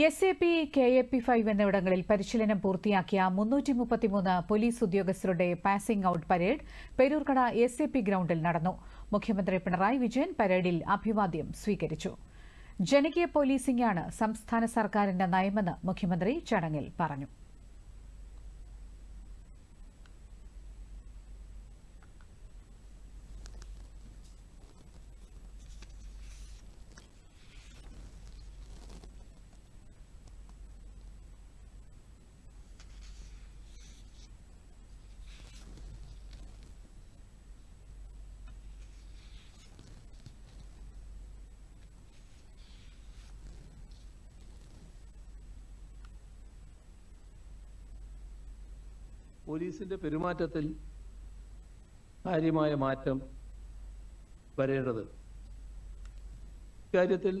S A P K A P five എന്നിവിടങ്ങളിൽ പരിശീലനം പൂർത്തിയാക്കിയ മുന്നൂറ്റി മുപ്പത്തിമൂന്ന് പോലീസ് ഉദ്യോഗസ്ഥരുടെ passing out parade Peroorkada S A P ഗ്രൌണ്ടിൽ നടന്നു. മുഖ്യമന്ത്രി പിണറായി വിജയൻ പരേഡിൽ അഭിവാദ്യം സ്വീകരിച്ചു. ജനകീയ പോലീസിംഗാണ് സംസ്ഥാന സർക്കാരിന്റെ നയമെന്ന് മുഖ്യമന്ത്രി ചടങ്ങിൽ പറഞ്ഞു. പോലീസിന്റെ പെരുമാറ്റത്തിൽ കാര്യമായ മാറ്റം വരേണ്ടത്. ഇക്കാര്യത്തിൽ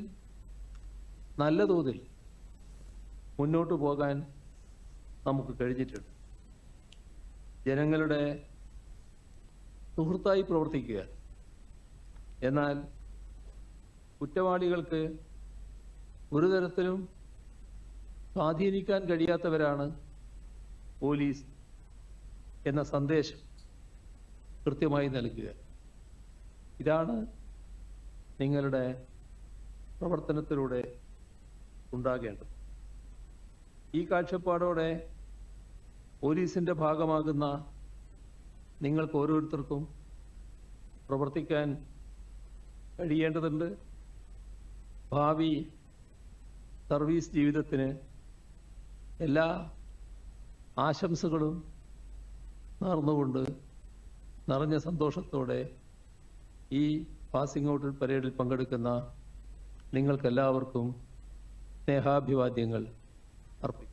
നല്ല തോതിൽ മുന്നോട്ട് പോകാൻ നമുക്ക് കഴിഞ്ഞിട്ടുണ്ട്. ജനങ്ങളുടെ സുഹൃത്തായി പ്രവർത്തിക്കുക. എന്നാൽ കുറ്റവാളികൾക്ക് ഒരു തരത്തിലും സ്വാധീനിക്കാൻ കഴിയാത്തവരാണ് പോലീസ് എന്ന സന്ദേശം കൃത്യമായി നൽകുക. ഇതാണ് നിങ്ങളുടെ പ്രവർത്തനത്തിലൂടെ ഉണ്ടാകേണ്ടത്. ഈ കാഴ്ചപ്പാടോടെ പോലീസിന്റെ ഭാഗമാകുന്ന നിങ്ങൾക്ക് ഓരോരുത്തർക്കും പ്രവർത്തിക്കാൻ കഴിയേണ്ടതുണ്ട്. ഭാവി സർവീസ് ജീവിതത്തിന് എല്ലാ ആശംസകളും നേർന്നുകൊണ്ട് നിറഞ്ഞ സന്തോഷത്തോടെ ഈ പാസിംഗ് ഔട്ട് പരേഡിൽ പങ്കെടുക്കുന്ന നിങ്ങൾക്കെല്ലാവർക്കും സ്നേഹാഭിവാദ്യങ്ങൾ അർപ്പിക്കും